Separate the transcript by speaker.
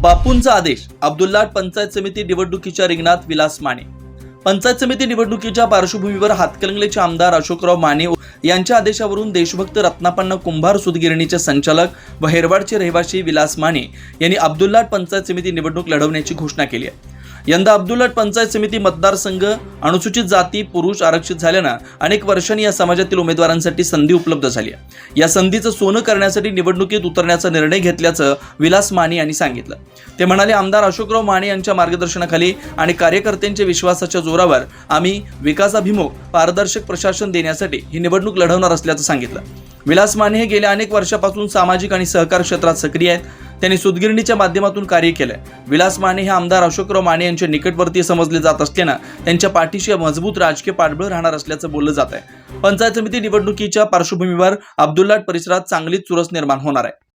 Speaker 1: बापूंचा आदेश अब्दुल्लाट पंचायत समिती निवडणुकीच्या रिंगणात विलास माने. पंचायत समिती निवडणुकीच्या पार्श्वभूमीवर हातकलंगलेचे आमदार अशोकराव माने यांच्या आदेशावरून देशभक्त रत्नापन्न कुंभार सुदगिरणीचे संचालक व हेरवाडचे रहिवासी विलास माने यांनी अब्दुल्लाट पंचायत समिती निवडणूक लढवण्याची घोषणा केली आहे. यंदा अब्दुलट पंचायत समिती मतदारसंघ अनुसूचित जाती पुरुष आरक्षित झाल्यानं अनेक वर्षांनी या समाजातील उमेदवारांसाठी संधी उपलब्ध झाली आहे. या संधीचं सोनं करण्यासाठी निवडणुकीत उतरण्याचा निर्णय घेतल्याचं विलास माने यांनी सांगितलं. ते म्हणाले आमदार अशोकराव माने यांच्या मार्गदर्शनाखाली आणि कार्यकर्त्यांच्या विश्वासाच्या जोरावर आम्ही विकासाभिमुख पारदर्शक प्रशासन देण्यासाठी ही निवडणूक लढवणार असल्याचं सांगितलं. विलास माने हे गेल्या अनेक वर्षापासून सामाजिक आणि सहकार क्षेत्रात सक्रिय आहेत. त्यांनी सुदगिरणीच्या माध्यमातून कार्य केलंय विलास माने हे आमदार अशोकराव माने यांचे निकटवर्तीय समजले जात असल्यानं त्यांच्या पाठीशी मजबूत राजकीय पाठबळ राहणार असल्याचं बोललं जात आहे पंचायत समिती निवडणुकीच्या पार्श्वभूमीवर अब्दुल्लाट परिसरात चांगलीच चुरस निर्माण होणार आहे.